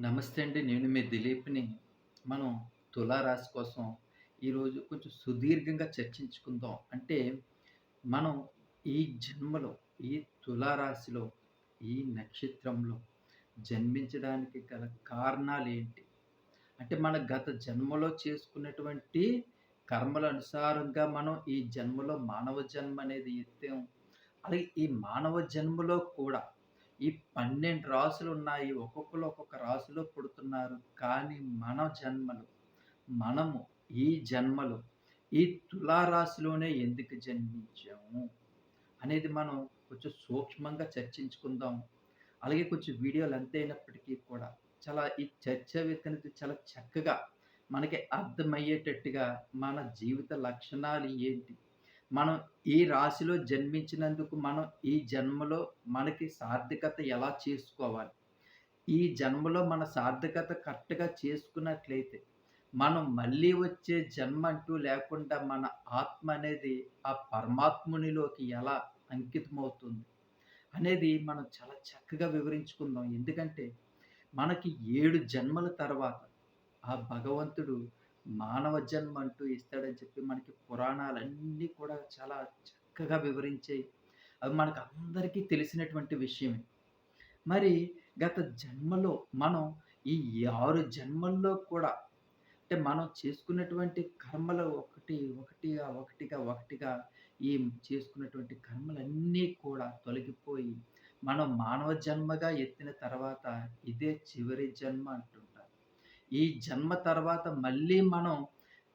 నమస్తే అండి. నేను మీ దిలీప్‌ని. మనం తులారాశి కోసం ఈరోజు కొంచెం సుదీర్ఘంగా చర్చించుకుందాం. అంటే మనం ఈ జన్మలో, ఈ తులారాశిలో, ఈ నక్షత్రంలో జన్మించడానికి గల కారణాలు ఏంటి అంటే మన గత జన్మలో చేసుకున్నటువంటి కర్మల అనుసారంగా మనం ఈ జన్మలో మానవ జన్మ అనేది ఎత్తాం. అలాగే ఈ మానవ జన్మలో కూడా ఈ పన్నెండు రాసులు ఉన్నాయి ఒక్కొక్కరు ఒక్కొక్క రాశిలో పుడుతున్నారు. కానీ మన జన్మలు మనము ఈ జన్మలు ఈ తులారాశిలోనే ఎందుకు జన్మించాము? అనేది మనం కొంచెం సూక్ష్మంగా చర్చించుకుందాం. అలాగే కొంచెం వీడియోలు అంతైనప్పటికీ అయినప్పటికీ కూడా చాలా ఈ చర్చ అనేది చాలా చక్కగా మనకి అర్థమయ్యేటట్టుగా మన జీవిత లక్షణాలు ఏంటి? మనం ఈ రాశిలో జన్మించినందుకు మనం ఈ జన్మలో మనకి సార్థకత ఎలా చేసుకోవాలి? ఈ జన్మలో మన సార్థకత కరెక్ట్‌గా చేసుకున్నట్లయితే, మనం మళ్ళీ వచ్చే జన్మ అంటూ లేకుండా మన ఆత్మ అనేది ఆ పరమాత్మునిలోకి ఎలా అంకితమవుతుంది? అనేది మనం చాలా చక్కగా వివరించుకుందాం. ఎందుకంటే, మనకి ఏడు జన్మల తర్వాత ఆ భగవంతుడు మానవ జన్మ అంటూ ఇస్తాడని చెప్పి మనకి పురాణాలన్నీ కూడా చాలా చక్కగా వివరించాయి. అవి మనకు అందరికీ తెలిసినటువంటి విషయమే. మరి గత జన్మలో మనం ఈ ఆరు జన్మల్లో కూడా అంటే మనం చేసుకున్నటువంటి కర్మలు ఒకటి, ఒకటిగా, ఒకటిగా, ఒకటిగా ఈ చేసుకున్నటువంటి కర్మలన్నీ కూడా తొలగిపోయి, మనం మానవ జన్మగా ఎత్తిన తర్వాత ఇదే చివరి జన్మ అంటూ ఈ జన్మ తర్వాత మళ్ళీ మనం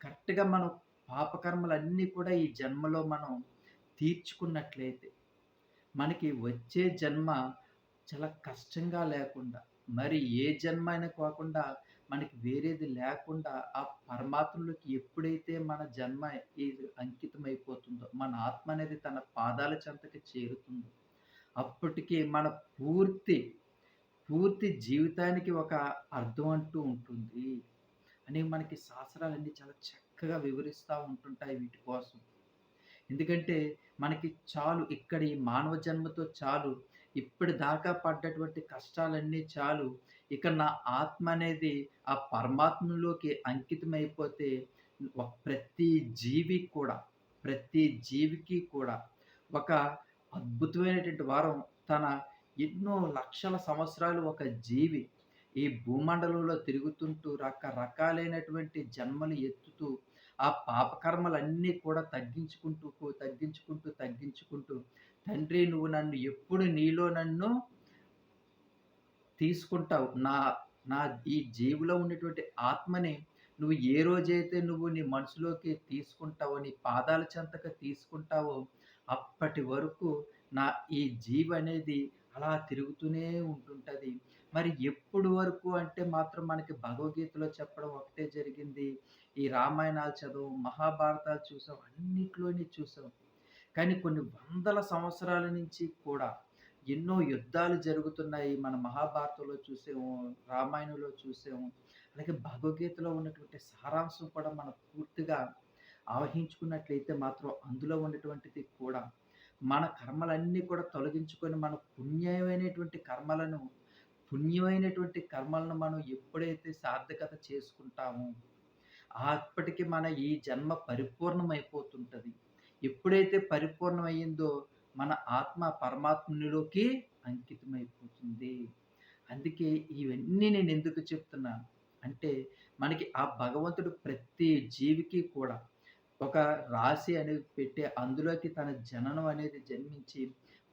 కరెక్ట్‌గా మనం పాపకర్మలన్నీ కూడా ఈ జన్మలో మనం తీర్చుకున్నట్లయితే, మనకి వచ్చే జన్మ చాలా కష్టంగా లేకుండా, మరి ఏ జన్మ అయినా కాకుండా మనకి వేరేది లేకుండా ఆ పరమాత్మలోకి ఎప్పుడైతే మన జన్మ ఇది అయిపోతుందో మన ఆత్మ అనేది తన పాదాల చెంతకి చేరుతుందో, అప్పటికి మన పూర్తి, పూర్తి జీవితానికి ఒక అర్థం అంటూ ఉంటుంది. అని మనకి శాస్త్రాలన్నీ చాలా చక్కగా వివరిస్తూ ఉంటుంటాయి వీటి కోసం. ఎందుకంటే మనకి చాలు ఇక్కడ ఈ మానవ జన్మతో చాలు. ఇప్పటి దాకా పడ్డటువంటి కష్టాలన్నీ చాలు. ఇక నా ఆత్మ అనేది ఆ పరమాత్మలోకి అంకితమైపోతే ప్రతి జీవి కూడా, ప్రతి జీవికి కూడా ఒక అద్భుతమైనటువంటి వారం తన ఎన్నో లక్షల సంవత్సరాలు ఒక జీవి ఈ భూమండలంలో తిరుగుతుంటూ రకరకాలైనటువంటి జన్మలు ఎత్తుతూ ఆ పాపకర్మలన్నీ కూడా తగ్గించుకుంటూ, తగ్గించుకుంటూ, తగ్గించుకుంటూ తండ్రి నువ్వు నన్ను ఎప్పుడు నీలో నన్ను తీసుకుంటావు. నా నా ఈ జీవిలో ఉన్నటువంటి ఆత్మని నువ్వు ఏ రోజైతే నువ్వు నీ మనసులోకి తీసుకుంటావో, నీ పాదాల చెంతకు తీసుకుంటావో, అప్పటి వరకు నా ఈ జీవి అనేది అలా తిరుగుతూనే ఉంటుంటుంది మరి ఎప్పుడు వరకు అంటే మాత్రం మనకి భగవద్గీతలో చెప్పడం ఒకటే జరిగింది. ఈ రామాయణాలు చదువు మహాభారతాలు చూసాం, అన్నిట్లోని చూసాం. కానీ కొన్ని వందల సంవత్సరాల నుంచి కూడా ఎన్నో యుద్ధాలు జరుగుతున్నాయి. మన మహాభారతంలో చూసాము, రామాయణంలో చూసాము. అలాగే భగవద్గీతలో ఉన్నటువంటి సారాంశం కూడా మనం పూర్తిగా ఆవహించుకున్నట్లయితే మాత్రం అందులో ఉన్నటువంటిది కూడా మన కర్మలన్నీ కూడా తొలగించుకొని మన పుణ్యమైనటువంటి కర్మలను పుణ్యమైనటువంటి కర్మలను మనం ఎప్పుడైతే సార్థకత చేసుకుంటామో, అప్పటికి మన ఈ జన్మ పరిపూర్ణమైపోతుంటుంది ఎప్పుడైతే పరిపూర్ణమయ్యిందో మన ఆత్మ పరమాత్మునిలోకి అంకితమైపోతుంది. అందుకే ఇవన్నీ నేను ఎందుకు చెప్తున్నాను అంటే, మనకి ఆ భగవంతుడు ప్రతి జీవికి కూడా ఒక రాశి అనేది పెట్టి అందులోకి తన జననం అనేది జన్మించి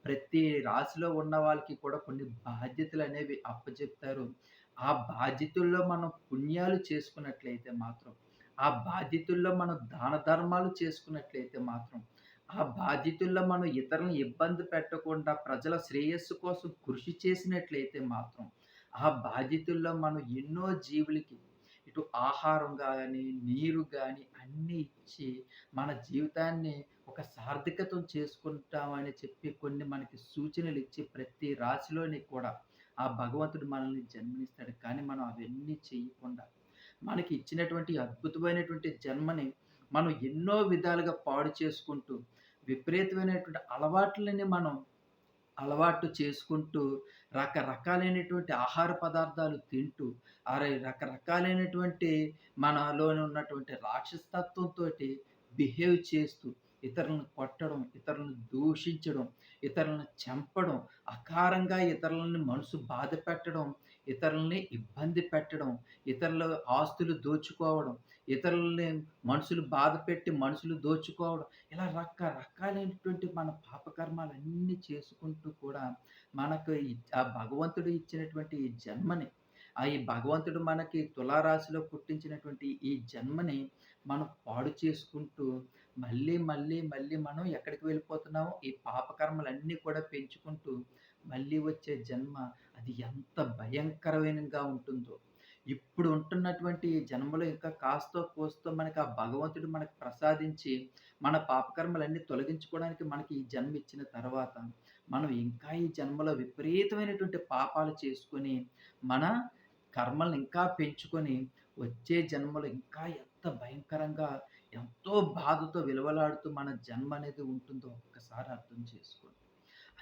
ప్రతి రాశిలో ఉన్న వాళ్ళకి కూడా కొన్ని బాధ్యతలు అనేవి అప్పచెప్తారు. ఆ బాధ్యతల్లో మనం పుణ్యాలు చేసుకున్నట్లయితే మాత్రం, ఆ బాధ్యతల్లో మనం దాన ధర్మాలు చేసుకున్నట్లయితే మాత్రం, ఆ బాధ్యతల్లో మనం ఇతరులను ఇబ్బంది పెట్టకుండా ప్రజల శ్రేయస్సు కోసం కృషి చేసినట్లయితే మాత్రం, ఆ బాధ్యతల్లో మనం ఎన్నో జీవులకి ఇటు ఆహారం కానీ నీరు కానీ అన్నీ ఇచ్చి మన జీవితాన్ని ఒక సార్థకతం చేసుకుంటామని చెప్పి కొన్ని మనకి సూచనలు ఇచ్చి ప్రతి రాశిలోని కూడా ఆ భగవంతుడు మనల్ని జన్మనిస్తాడు. కానీ మనం అవన్నీ చేయకుండా మనకి ఇచ్చినటువంటి అద్భుతమైనటువంటి జన్మని మనం ఎన్నో విధాలుగా పాడు చేసుకుంటూ, విపరీతమైనటువంటి అలవాట్లని మనం అలవాటు చేసుకుంటూ రకరకాలైనటువంటి ఆహార పదార్థాలు తింటూ, అరే రకరకాలైనటువంటి మనలోని ఉన్నటువంటి రాక్షసత్వంతో బిహేవ్ చేస్తూ, ఇతరులను కొట్టడం, ఇతరులను దూషించడం, ఇతరులను చంపడం, అకారంగా ఇతరులని మనసు బాధ పెట్టడం, ఇతరుల్ని ఇబ్బంది పెట్టడం, ఇతరుల ఆస్తులు దోచుకోవడం, ఇతరులని మనుషులు బాధపెట్టి మనుషులు దోచుకోవడం, ఇలా రకరకాలైనటువంటి మన పాపకర్మాలన్నీ చేసుకుంటూ కూడా మనకు ఆ భగవంతుడు ఇచ్చినటువంటి ఈ జన్మని, ఆ ఈ భగవంతుడు మనకి తులారాశిలో పుట్టించినటువంటి ఈ జన్మని మనం పాడు చేసుకుంటూ మళ్ళీ, మళ్ళీ, మళ్ళీ మనం ఎక్కడికి వెళ్ళిపోతున్నామో ఈ పాపకర్మలన్నీ కూడా పెంచుకుంటూ మళ్ళీ వచ్చే జన్మ అది ఎంత భయంకరమైనగా ఉంటుందో. ఇప్పుడు ఉంటున్నటువంటి జన్మలో ఇంకా కాస్తో కూస్తో మనకి ఆ భగవంతుడు మనకు ప్రసాదించి, మన పాపకర్మలన్నీ తొలగించుకోవడానికి మనకి ఈ జన్మ ఇచ్చిన తర్వాత, మనం ఇంకా ఈ జన్మలో విపరీతమైనటువంటి పాపాలు చేసుకొని, మన కర్మల్ని ఇంకా పెంచుకొని, వచ్చే జన్మలో ఇంకా ఎంత భయంకరంగా, ఎంతో బాధతో విలువలాడుతూ మన జన్మ అనేది ఉంటుందో ఒక్కసారి అర్థం చేసుకోండి.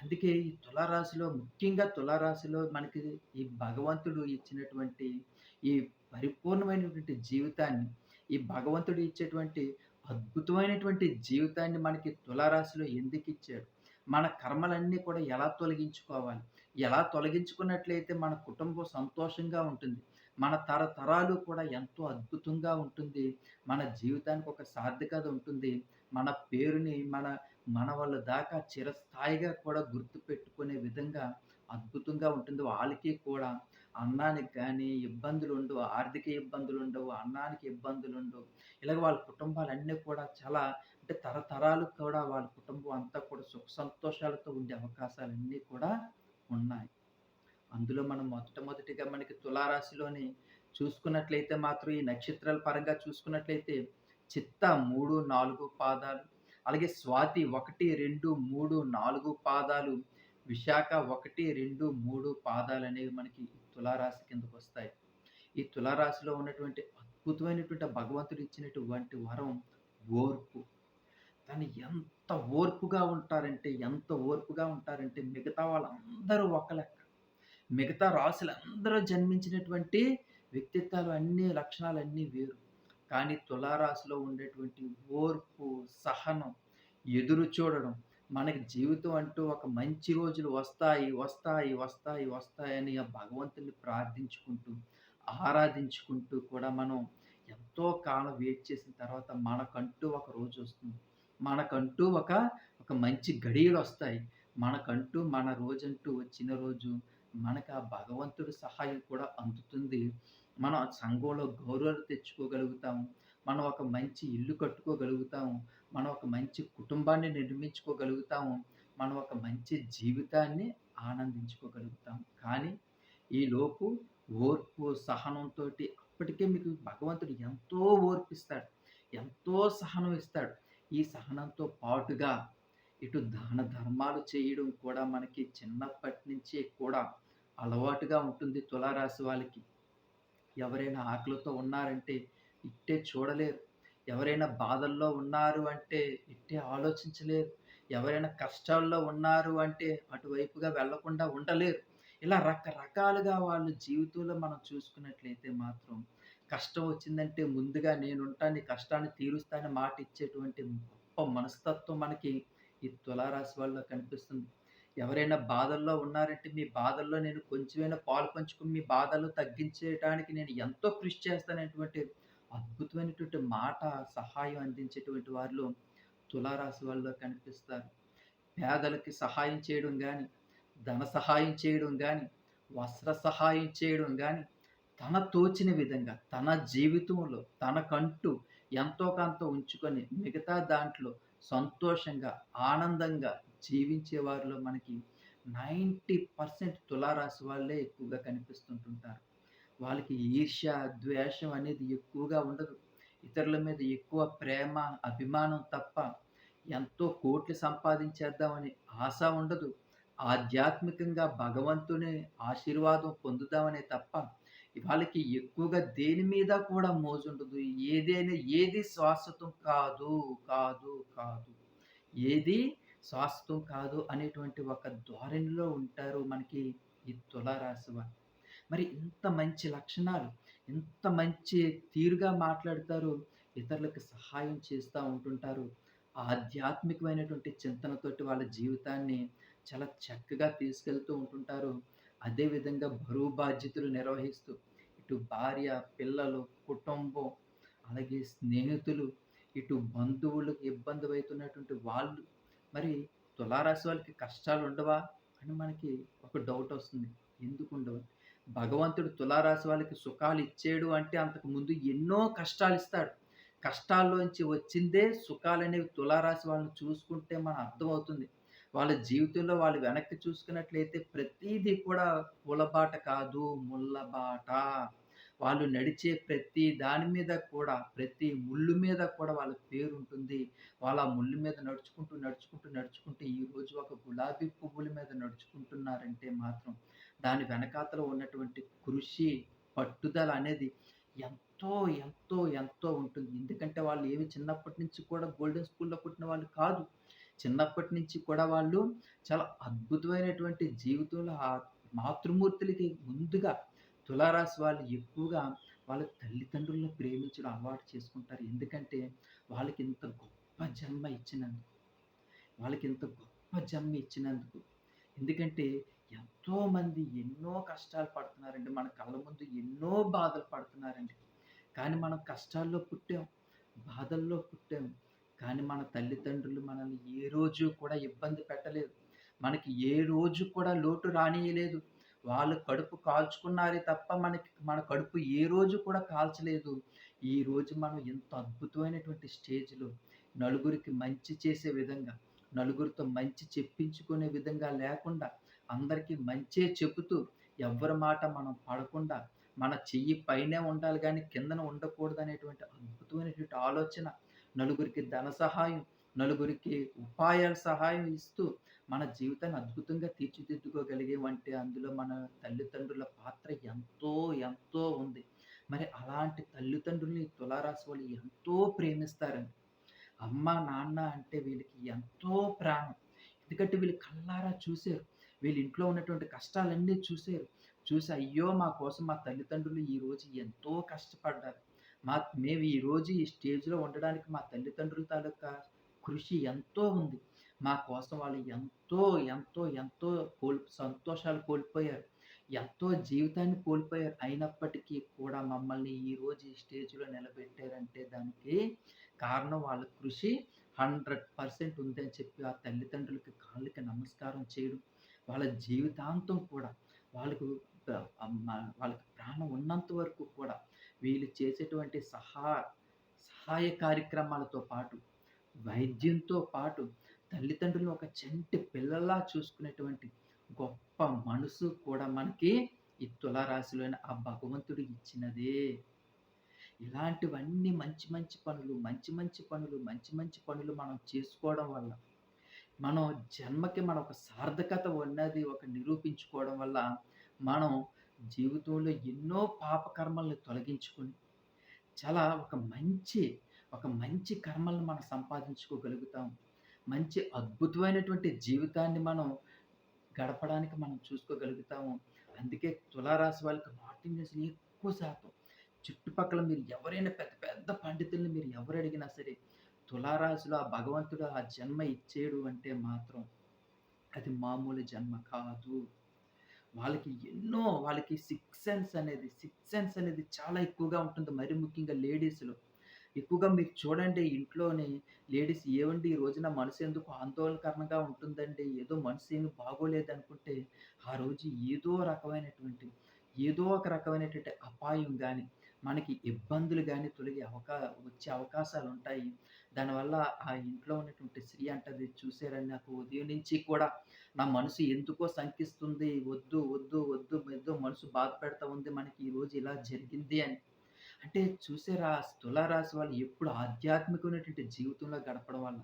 అందుకే ఈ తులారాశిలో ముఖ్యంగా తులారాశిలో మనకి ఈ భగవంతుడు ఇచ్చినటువంటి ఈ పరిపూర్ణమైనటువంటి జీవితాన్ని, ఈ భగవంతుడు ఇచ్చేటువంటి అద్భుతమైనటువంటి జీవితాన్ని మనకి తులారాశిలో ఎందుకు ఇచ్చాడు మన కర్మలన్నీ కూడా ఎలా తొలగించుకోవాలి? ఎలా తొలగించుకున్నట్లయితే మన కుటుంబం సంతోషంగా ఉంటుంది. మన తరతరాలు కూడా ఎంతో అద్భుతంగా ఉంటుంది. మన జీవితానికి ఒక సార్థకత ఉంటుంది. మన పేరుని మన మన వాళ్ళ దాకా చిరస్థాయిగా కూడా గుర్తుపెట్టుకునే విధంగా అద్భుతంగా ఉంటుంది. వాళ్ళకి కూడా అన్నానికి కానీ ఇబ్బందులు ఉండవు ఆర్థిక ఇబ్బందులు ఉండవు అన్నానికి ఇబ్బందులు ఉండవు ఇలాగ వాళ్ళ కుటుంబాలన్నీ కూడా చాలా అంటే తరతరాలు కూడా వాళ్ళ కుటుంబం అంతా కూడా సుఖ సంతోషాలతో ఉండే అవకాశాలన్నీ కూడా ఉన్నాయి. అందులో మనం మొదట మొదటిగా మనకి తులారాశిలోని చూసుకున్నట్లయితే మాత్రం ఈ నక్షత్రాల పరంగా చూసుకున్నట్లయితే చిత్త 3, 4 పాదాలు, అలాగే స్వాతి 1, 2, 3, 4 పాదాలు, విశాఖ ఒకటి రెండు మూడు పాదాలు అనేవి మనకి తులారాశి కిందకు వస్తాయి ఈ తులారాశిలో ఉన్నటువంటి అద్భుతమైనటువంటి భగవంతుడు ఇచ్చినటువంటి వరం ఓర్పు. తను ఎంత ఓర్పుగా ఉంటారంటే, ఎంత ఓర్పుగా ఉంటారంటే మిగతా వాళ్ళందరూ ఒక లెక్క. మిగతా రాశులందరూ జన్మించినటువంటి వ్యక్తిత్వాలు అన్నీ వేరు. కానీ తులారాశిలో ఉండేటువంటి ఓర్పు, సహనం, ఎదురు చూడడం, మనకి జీవితం అంటూ ఒక మంచి రోజులు వస్తాయి, వస్తాయి, వస్తాయి, వస్తాయని ఆ భగవంతుడిని ప్రార్థించుకుంటూ, ఆరాధించుకుంటూ కూడా మనం ఎంతో కాలం వెయిట్ చేసిన తర్వాత మనకంటూ ఒక రోజు వస్తుంది మనకంటూ ఒక, ఒక మంచి గడియలు వస్తాయి మనకంటూ మన రోజంటూ వచ్చిన రోజు మనకు ఆ భగవంతుడి సహాయం కూడా అందుతుంది. మనం ఆ సంఘంలో గౌరవం తెచ్చుకోగలుగుతాము. మనం ఒక మంచి ఇల్లు కట్టుకోగలుగుతాము. మనం ఒక మంచి కుటుంబాన్ని నిర్మించుకోగలుగుతాము. మనం ఒక మంచి జీవితాన్ని ఆనందించుకోగలుగుతాం. కానీ ఈలోపు ఓర్పు, సహనంతో అప్పటికే మీకు భగవంతుడు ఎంతో ఓర్పిస్తాడు. ఎంతో సహనం ఇస్తాడు. ఈ సహనంతో పాటుగా ఇటు దాన ధర్మాలు చేయడం కూడా మనకి చిన్నప్పటి నుంచే కూడా అలవాటుగా ఉంటుంది తులారాశి వాళ్ళకి. ఎవరైనా ఆకలితో ఉన్నారంటే ఇట్టే చూడలేరు. ఎవరైనా బాధల్లో ఉన్నారు అంటే ఇట్టే ఆలోచించలేరు. ఎవరైనా కష్టాల్లో ఉన్నారు అంటే అటువైపుగా వెళ్ళకుండా ఉండలేరు. ఇలా రకరకాలుగా వాళ్ళ జీవితంలో మనం చూసుకున్నట్లయితే మాత్రం కష్టం వచ్చిందంటే ముందుగా నేనుంటాను, కష్టాన్ని తీరుస్తానని మాట ఇచ్చేటువంటి గొప్ప మనస్తత్వం మనకి ఈ తులారాశి వాళ్ళలో కనిపిస్తుంది. ఎవరైనా బాధల్లో ఉన్నారంటే మీ బాధల్లో నేను కొంచెమైనా పాలు పంచుకుని మీ బాధలు తగ్గించడానికి నేను ఎంతో కృషి చేస్తానటువంటి అద్భుతమైనటువంటి మాట, సహాయం అందించేటువంటి వారిలో తులారాశి వాళ్ళలో కనిపిస్తారు. పేదలకి సహాయం చేయడం కానీ ధన సహాయం చేయడం కానీ వస్త్ర సహాయం చేయడం కానీ తన తోచిన విధంగా తన జీవితంలో తనకంటూ ఎంతో కొంత ఉంచుకొని మిగతా దాంట్లో సంతోషంగా, ఆనందంగా జీవించే వారిలో మనకి 90% తులారాశి వాళ్ళే ఎక్కువగా కనిపిస్తుంటుంటారు. వాళ్ళకి ఈర్ష్య, ద్వేషం అనేది ఎక్కువగా ఉండదు. ఇతరుల మీద ఎక్కువ ప్రేమ, అభిమానం తప్ప ఎంతో కోట్లు సంపాదించేద్దామని ఆశ ఉండదు. ఆధ్యాత్మికంగా భగవంతుని ఆశీర్వాదం పొందుదామనే తప్ప వాళ్ళకి ఎక్కువగా దేని మీద కూడా మోజుండదు. ఏదైనా ఏది శాశ్వతం కాదు, కాదు, కాదు. ఏది శాశ్వతం కాదు అనేటువంటి ఒక ధోరణిలో ఉంటారు మనకి ఈ తులారాశి వారు. మరి ఇంత మంచి లక్షణాలు, ఇంత మంచి తీరుగా మాట్లాడతారు, ఇతరులకు సహాయం చేస్తూ ఉంటుంటారు. ఆధ్యాత్మికమైనటువంటి చింతనతోటి వాళ్ళ జీవితాన్ని చాలా చక్కగా తీసుకెళ్తూ ఉంటుంటారు. అదేవిధంగా బరువు బాధ్యతలు నిర్వహిస్తూ, ఇటు భార్య, పిల్లలు, కుటుంబం, అలాగే స్నేహితులు, ఇటు బంధువులకు ఇబ్బంది అవుతున్నటువంటి వాళ్ళు, మరి తులారాశి వాళ్ళకి కష్టాలు ఉండవా అని మనకి ఒక డౌట్ వస్తుంది ఎందుకు ఉండవు భగవంతుడు తులారాశి వాళ్ళకి సుఖాలు ఇచ్చేడు అంటే అంతకు ముందు ఎన్నో కష్టాలు ఇస్తాడు కష్టాల్లోంచి వచ్చిందే సుఖాలనేవి తులారాశి వాళ్ళని చూసుకుంటే మన అర్థమవుతుంది. వాళ్ళ జీవితంలో వాళ్ళు వెనక్కి చూసుకున్నట్లయితే ప్రతిదీ కూడా పులబాట కాదు ముళ్ళబాట. వాళ్ళు నడిచే ప్రతి దాని మీద కూడా, ప్రతి ముళ్ళు మీద కూడా వాళ్ళ పేరు ఉంటుంది వాళ్ళ ముళ్ళు మీద నడుచుకుంటూ, నడుచుకుంటూ, నడుచుకుంటూ ఈరోజు ఒక గులాబీ పువ్వుల మీద నడుచుకుంటున్నారంటే మాత్రం దాని వెనకాతలో ఉన్నటువంటి కృషి, పట్టుదల అనేది ఎంతో, ఎంతో, ఎంతో ఉంటుంది. ఎందుకంటే వాళ్ళు ఏమి చిన్నప్పటి నుంచి కూడా గోల్డెన్ స్కూల్‌లో పుట్టిన వాళ్ళు కాదు. చిన్నప్పటి నుంచి కూడా వాళ్ళు చాలా అద్భుతమైనటువంటి జీవితంలో ఆ మాతృమూర్తులకి ముందుగా తులారాశి వాళ్ళు ఎక్కువగా వాళ్ళ తల్లిదండ్రులను ప్రేమించడం అలవాటు చేసుకుంటారు. ఎందుకంటే వాళ్ళకి ఇంత గొప్ప జన్మ ఇచ్చినందుకు. వాళ్ళకి ఇంత గొప్ప జన్మ ఇచ్చినందుకు. ఎందుకంటే ఎంతోమంది ఎన్నో కష్టాలు పడుతున్నారండి. మన కళ్ళ ముందు ఎన్నో బాధలు పడుతున్నారండి. కానీ మనం కష్టాల్లో పుట్టాం. బాధల్లో పుట్టాం. కానీ మన తల్లిదండ్రులు మనల్ని ఏ రోజు కూడా ఇబ్బంది పెట్టలేదు. మనకి ఏ రోజు కూడా లోటు రానియలేదు వాళ్ళు కడుపు కాల్చుకున్నారే తప్ప మనకి మన కడుపు ఏ రోజు కూడా కాల్చలేదు. ఈ రోజు మనం ఇంత అద్భుతమైనటువంటి స్టేజ్‌లో నలుగురికి మంచి చేసే విధంగా, నలుగురితో మంచి చెప్పించుకునే విధంగా లేకుండా, అందరికీ మంచే చెబుతూ, ఎవ్వరి మాట మనం పడకుండా, మన చెయ్యి పైనే ఉండాలి కానీ కిందన ఉండకూడదు అనేటువంటి అద్భుతమైనటువంటి ఆలోచన, నలుగురికి ధన సహాయం, నలుగురికి ఉపాయాల సహాయం ఇస్తూ మన జీవితాన్ని అద్భుతంగా తీర్చిదిద్దుకోగలిగామంటే అందులో మన తల్లిదండ్రుల పాత్ర ఎంతో, ఎంతో ఉంది. మరి అలాంటి తల్లిదండ్రుల్ని తులారాశి వాళ్ళు ఎంతో ప్రేమిస్తారండి. అమ్మ, నాన్న అంటే వీళ్ళకి ఎంతో ప్రాణం. ఎందుకంటే వీళ్ళు కళ్ళారా చూశారు వీళ్ళ ఇంట్లో ఉన్నటువంటి కష్టాలన్నీ చూశారు చూసి అయ్యో! మా కోసం మా తల్లిదండ్రులు ఈరోజు ఎంతో కష్టపడ్డారు. మా మేము ఈరోజు ఈ స్టేజ్‌లో ఉండడానికి మా తల్లిదండ్రుల తాలూకా కృషి ఎంతో ఉంది. మా కోసం వాళ్ళు ఎంతో, ఎంతో, ఎంతో కోల్ సంతోషాలు కోల్పోయారు. ఎంతో జీవితాన్ని కోల్పోయారు. అయినప్పటికీ కూడా మమ్మల్ని ఈరోజు ఈ స్టేజ్‌లో నిలబెట్టారంటే దానికి కారణం వాళ్ళ కృషి 100% ఉందని చెప్పి ఆ తల్లిదండ్రులకి కాళ్ళకి నమస్కారం చేయడం. వాళ్ళ జీవితాంతం కూడా వాళ్ళకు వాళ్ళకి ప్రాణం ఉన్నంత వరకు కూడా వీళ్ళు చేసేటువంటి సహా సహాయ కార్యక్రమాలతో పాటు, వైద్యంతో పాటు తల్లిదండ్రులు ఒక చంటి పిల్లల్లా చూసుకునేటువంటి గొప్ప మనసు కూడా మనకి ఈ తులారాశిలోని ఆ భగవంతుడు ఇచ్చినదే. ఇలాంటివన్నీ మంచి మంచి పనులు, మంచి మంచి పనులు, మంచి మంచి పనులు మనం చేసుకోవడం వల్ల, మనం జన్మకి మన ఒక సార్థకత ఉన్నది ఒక నిరూపించుకోవడం వల్ల, మనం జీవితంలో ఎన్నో పాపకర్మల్ని తొలగించుకొని, చాలా ఒక మంచి, ఒక మంచి కర్మలను మనం సంపాదించుకోగలుగుతాం. మంచి అద్భుతమైనటువంటి జీవితాన్ని మనం గడపడానికి మనం చూసుకోగలుగుతాము. అందుకే తులారాశి వాళ్ళకి నార్త్ ఎక్కువ శాతం చుట్టుపక్కల మీరు ఎవరైనా పెద్ద పెద్ద పండితుల్ని మీరు ఎవరు అడిగినా సరే, తులారాశిలో ఆ భగవంతుడు ఆ జన్మ ఇచ్చేడు అంటే మాత్రం అది మామూలు జన్మ కాదు. వాళ్ళకి ఎన్నో వాళ్ళకి సిక్స్ సెన్స్ అనేది, సిక్స్ సెన్స్ అనేది చాలా ఎక్కువగా ఉంటుంది. మరి ముఖ్యంగా లేడీస్‌లో. ఎక్కువగా మీరు చూడండి ఇంట్లోని లేడీస్ ఏవండి ఈ రోజున మనసు ఎందుకు ఆందోళనకరంగా ఉంటుందండి. ఏదో మనసు ఏమి బాగోలేదనుకుంటే, ఆ రోజు ఏదో రకమైనటువంటి, ఏదో ఒక రకమైనటువంటి అపాయం కానీ మనకి ఇబ్బందులు కానీ తొలగే అవకా వచ్చే అవకాశాలు ఉంటాయి దానివల్ల ఆ ఇంట్లో ఉన్నటువంటి స్త్రీ అంటది, చూసారని నాకు ఉదయం నుంచి కూడా నా మనసు ఎందుకో శంకిస్తుంది. వద్దు, వద్దు, వద్దు, వద్దు మనసు బాధపెడతా ఉంది. మనకి ఈరోజు ఇలా జరిగింది" అని. అంటే చూసారా తులారాశి వాళ్ళు ఎప్పుడు ఆధ్యాత్మికమైనటువంటి జీవితంలో గడపడం వల్ల,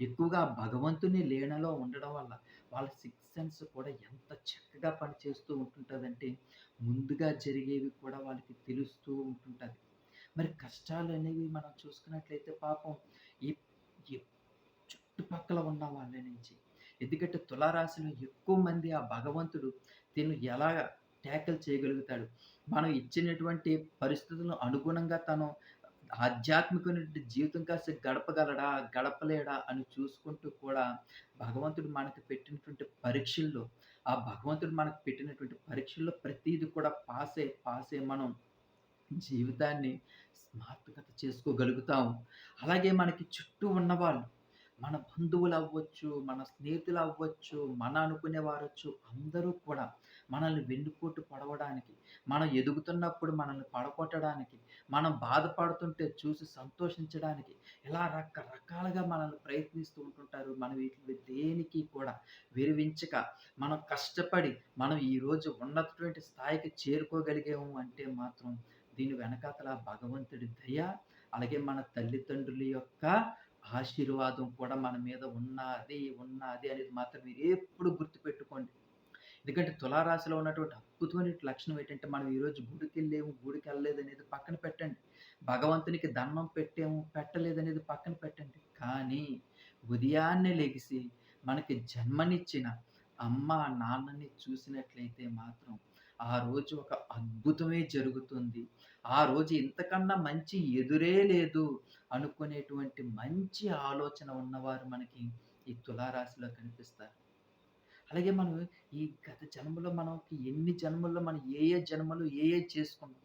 ఎక్కువగా భగవంతుని లీనలో ఉండడం వల్ల, వాళ్ళ సిక్స్ సెన్స్ కూడా ఎంత చక్కగా పనిచేస్తూ ఉంటుంటుందంటే ముందుగా జరిగేవి కూడా వాళ్ళకి తెలుస్తూ ఉంటుంటుంది. మరి కష్టాలు అనేవి మనం చూసుకున్నట్లయితే పాపం ఈ ఈ చుట్టుపక్కల ఉన్న వాళ్ళ నుంచి, ఎందుకంటే తులారాశిలో ఎక్కువ మంది ఆ భగవంతుడు తిను ఎలా ట్యాకిల్ చేయగలుగుతాడు. మనం ఇచ్చినటువంటి పరిస్థితులను అనుగుణంగా తను ఆధ్యాత్మికమైనటువంటి జీవితం కాస్త గడపగలడా గడపలేడా అని చూసుకుంటూ కూడా భగవంతుడు మనకి పెట్టినటువంటి పరీక్షల్లో ఆ భగవంతుడు మనకు పెట్టినటువంటి పరీక్షల్లో ప్రతీది కూడా పాసే పాసే మనం జీవితాన్ని స్మార్తకత చేసుకోగలుగుతాము. అలాగే మనకి చుట్టూ ఉన్నవాళ్ళు మన బంధువులు అవ్వచ్చు మన స్నేహితులు అవ్వచ్చు మన అనుకునేవారొచ్చు అందరూ కూడా మనల్ని వెన్నుపోటు పడవడానికి మనం ఎదుగుతున్నప్పుడు మనల్ని పడగొట్టడానికి మనం బాధపడుతుంటే చూసి సంతోషించడానికి ఇలా రకరకాలుగా మనల్ని ప్రయత్నిస్తూ ఉంటుంటారు. మనం వీటిని దేనికి కూడా విరివించక మనం కష్టపడి మనం ఈరోజు ఉన్నటువంటి స్థాయికి చేరుకోగలిగాము అంటే మాత్రం దీని వెనకాతల భగవంతుడి దయ అలాగే మన తల్లిదండ్రుల యొక్క ఆశీర్వాదం కూడా మన మీద ఉన్నది ఉన్నది అనేది మాత్రం మీరు ఎప్పుడు గుర్తుపెట్టుకోండి. ఎందుకంటే తులారాశిలో ఉన్నటువంటి అద్భుతమైన లక్షణం ఏంటంటే మనం ఈరోజు గుడికి వెళ్ళేము గుడికి వెళ్ళలేదు అనేది పక్కన పెట్టండి. భగవంతునికి దండం పెట్టేము పెట్టలేదు అనేది పక్కన పెట్టండి. కానీ ఉదయాన్నే లెగిసి మనకి జన్మనిచ్చిన అమ్మ నాన్నని చూసినట్లయితే మాత్రం ఆ రోజు ఒక అద్భుతమే జరుగుతుంది. ఆ రోజు ఇంతకన్నా మంచి ఎదురే లేదు అనుకునేటువంటి మంచి ఆలోచన ఉన్నవారు మనకి ఈ తులారాశిలో కనిపిస్తారు. అలాగే మనం ఈ గత జన్మలో మనకి ఎన్ని జన్మల్లో మనం ఏ ఏ జన్మలు ఏ ఏ చేసుకున్నాం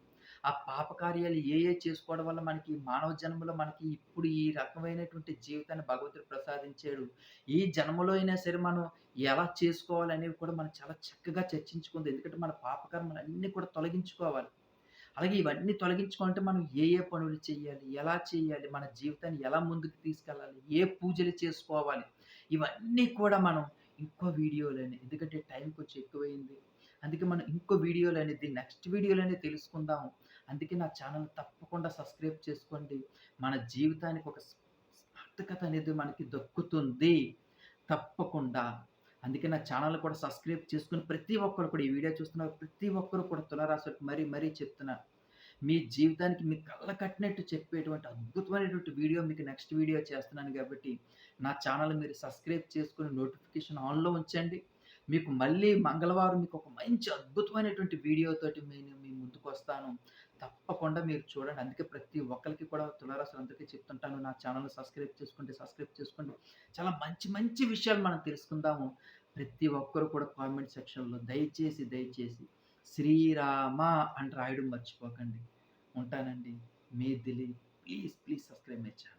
ఆ పాప కార్యాలు ఏ ఏ చేసుకోవడం వల్ల మనకి మానవ జన్మలో మనకి ఇప్పుడు ఈ రకమైనటువంటి జీవితాన్ని భగవంతుడు ప్రసాదించాడు ఈ జన్మలో అయినా సరే మనం ఎలా చేసుకోవాలి అనేవి కూడా మనం చాలా చక్కగా చర్చించుకుంది. ఎందుకంటే మన పాపకర్మలు అన్నీ కూడా తొలగించుకోవాలి. అలాగే ఇవన్నీ తొలగించుకుంటే మనం ఏ ఏ పనులు చేయాలి ఎలా చేయాలి మన జీవితాన్ని ఎలా ముందుకు తీసుకెళ్ళాలి ఏ పూజలు చేసుకోవాలి ఇవన్నీ కూడా మనం ఇంకో వీడియోలని ఎందుకంటే టైం కొంచెం ఎక్కువైంది. అందుకే మనం ఇంకో వీడియోలు అనేది నెక్స్ట్ వీడియోలు అనేది తెలుసుకుందాము. అందుకే నా ఛానల్ తప్పకుండా సబ్స్క్రైబ్ చేసుకోండి. మన జీవితానికి ఒక సార్థకత అనేది మనకి దక్కుతుంది. తప్పకుండా. అందుకే నా ఛానల్ కూడా సబ్స్క్రైబ్ చేసుకుని ప్రతి ఒక్కరు కూడా ఈ వీడియో చూస్తున్నారు ప్రతి ఒక్కరు కూడా తులరాశి మరీ మరీ చెప్తున్నారు మీ జీవితానికి మీ కళ్ళ కట్టినట్టు చెప్పేటువంటి అద్భుతమైనటువంటి వీడియో మీకు నెక్స్ట్ వీడియో చేస్తున్నాను కాబట్టి నా ఛానల్ మీరు సబ్స్క్రైబ్ చేసుకుని నోటిఫికేషన్ ఆన్లో ఉంచండి. మీకు మళ్ళీ మంగళవారం మీకు ఒక మంచి అద్భుతమైనటువంటి వీడియోతోటి నేను మీ ముందుకు వస్తాను. తప్పకుండా మీరు చూడండి. అందుకే ప్రతి ఒక్కరికి కూడా తులారాశులు అందరికీ చెప్తుంటాను నా ఛానల్ సబ్స్క్రైబ్ చేసుకుంటే సబ్స్క్రైబ్ చేసుకోండి చాలా మంచి మంచి విషయాలు మనం తెలుసుకుందాము. ప్రతి ఒక్కరు కూడా కామెంట్ సెక్షన్లో దయచేసి దయచేసి శ్రీరామ అని రాయడం మర్చిపోకండి. ఉంటానండి. మీ Dileep. Please please subscribe my channel.